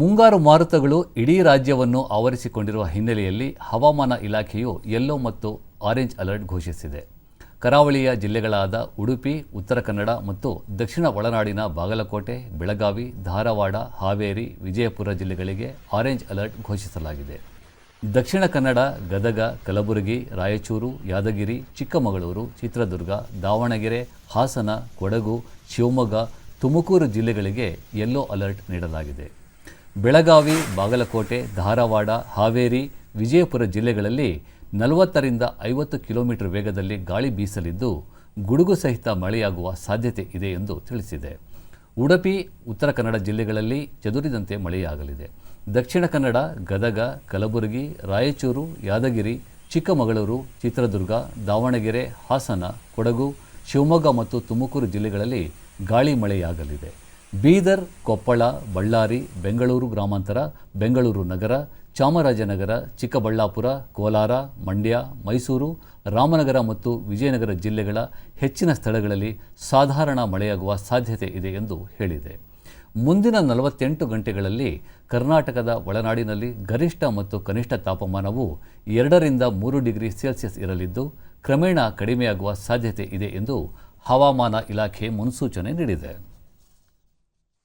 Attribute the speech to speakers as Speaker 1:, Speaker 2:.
Speaker 1: ಮುಂಗಾರು ಮಾರುತಗಳು ಇಡೀ ರಾಜ್ಯವನ್ನು ಆವರಿಸಿಕೊಂಡಿರುವ ಹಿನ್ನೆಲೆಯಲ್ಲಿ ಹವಾಮಾನ ಇಲಾಖೆಯು ಯೆಲ್ಲೋ ಮತ್ತು ಆರೆಂಜ್ ಅಲರ್ಟ್ ಘೋಷಿಸಿದೆ. ಕರಾವಳಿಯ ಜಿಲ್ಲೆಗಳಾದ ಉಡುಪಿ, ಉತ್ತರ ಕನ್ನಡ ಮತ್ತು ದಕ್ಷಿಣ ಒಳನಾಡಿನ ಬಾಗಲಕೋಟೆ, ಬೆಳಗಾವಿ, ಧಾರವಾಡ, ಹಾವೇರಿ, ವಿಜಯಪುರ ಜಿಲ್ಲೆಗಳಿಗೆ ಆರೆಂಜ್ ಅಲರ್ಟ್ ಘೋಷಿಸಲಾಗಿದೆ. ದಕ್ಷಿಣ ಕನ್ನಡ, ಗದಗ, ಕಲಬುರಗಿ, ರಾಯಚೂರು, ಯಾದಗಿರಿ, ಚಿಕ್ಕಮಗಳೂರು, ಚಿತ್ರದುರ್ಗ, ದಾವಣಗೆರೆ, ಹಾಸನ, ಕೊಡಗು, ಶಿವಮೊಗ್ಗ, ತುಮಕೂರು ಜಿಲ್ಲೆಗಳಿಗೆ ಯೆಲ್ಲೋ ಅಲರ್ಟ್ ನೀಡಲಾಗಿದೆ. ಬೆಳಗಾವಿ, ಬಾಗಲಕೋಟೆ, ಧಾರವಾಡ, ಹಾವೇರಿ, ವಿಜಯಪುರ ಜಿಲ್ಲೆಗಳಲ್ಲಿ ನಲವತ್ತರಿಂದ ಐವತ್ತು ಕಿಲೋಮೀಟರ್ ವೇಗದಲ್ಲಿ ಗಾಳಿ ಬೀಸಲಿದ್ದು ಗುಡುಗು ಸಹಿತ ಮಳೆಯಾಗುವ ಸಾಧ್ಯತೆ ಇದೆ ಎಂದು ತಿಳಿಸಿದೆ. ಉಡುಪಿ, ಉತ್ತರ ಕನ್ನಡ ಜಿಲ್ಲೆಗಳಲ್ಲಿ ಚದುರಿದಂತೆ ಮಳೆಯಾಗಲಿದೆ. ದಕ್ಷಿಣ ಕನ್ನಡ, ಗದಗ, ಕಲಬುರಗಿ, ರಾಯಚೂರು, ಯಾದಗಿರಿ, ಚಿಕ್ಕಮಗಳೂರು, ಚಿತ್ರದುರ್ಗ, ದಾವಣಗೆರೆ, ಹಾಸನ, ಕೊಡಗು, ಶಿವಮೊಗ್ಗ ಮತ್ತು ತುಮಕೂರು ಜಿಲ್ಲೆಗಳಲ್ಲಿ ಗಾಳಿ ಮಳೆಯಾಗಲಿದೆ. ಬೀದರ್, ಕೊಪ್ಪಳ, ಬಳ್ಳಾರಿ, ಬೆಂಗಳೂರು ಗ್ರಾಮಾಂತರ, ಬೆಂಗಳೂರು ನಗರ, ಚಾಮರಾಜನಗರ, ಚಿಕ್ಕಬಳ್ಳಾಪುರ, ಕೋಲಾರ, ಮಂಡ್ಯ, ಮೈಸೂರು, ರಾಮನಗರ ಮತ್ತು ವಿಜಯನಗರ ಜಿಲ್ಲೆಗಳ ಹೆಚ್ಚಿನ ಸ್ಥಳಗಳಲ್ಲಿ ಸಾಧಾರಣ ಮಳೆಯಾಗುವ ಸಾಧ್ಯತೆ ಇದೆ ಎಂದು ಹೇಳಿದೆ. ಮುಂದಿನ ನಲವತ್ತೆಂಟು ಗಂಟೆಗಳಲ್ಲಿ ಕರ್ನಾಟಕದ ಒಳನಾಡಿನಲ್ಲಿ ಗರಿಷ್ಠ ಮತ್ತು ಕನಿಷ್ಠ ತಾಪಮಾನವು ಎರಡರಿಂದ ಮೂರು ಡಿಗ್ರಿ ಸೆಲ್ಸಿಯಸ್ ಇರಲಿದ್ದು, ಕ್ರಮೇಣ ಕಡಿಮೆಯಾಗುವ ಸಾಧ್ಯತೆ ಇದೆ ಎಂದು ಹವಾಮಾನ ಇಲಾಖೆ ಮುನ್ಸೂಚನೆ ನೀಡಿದೆ.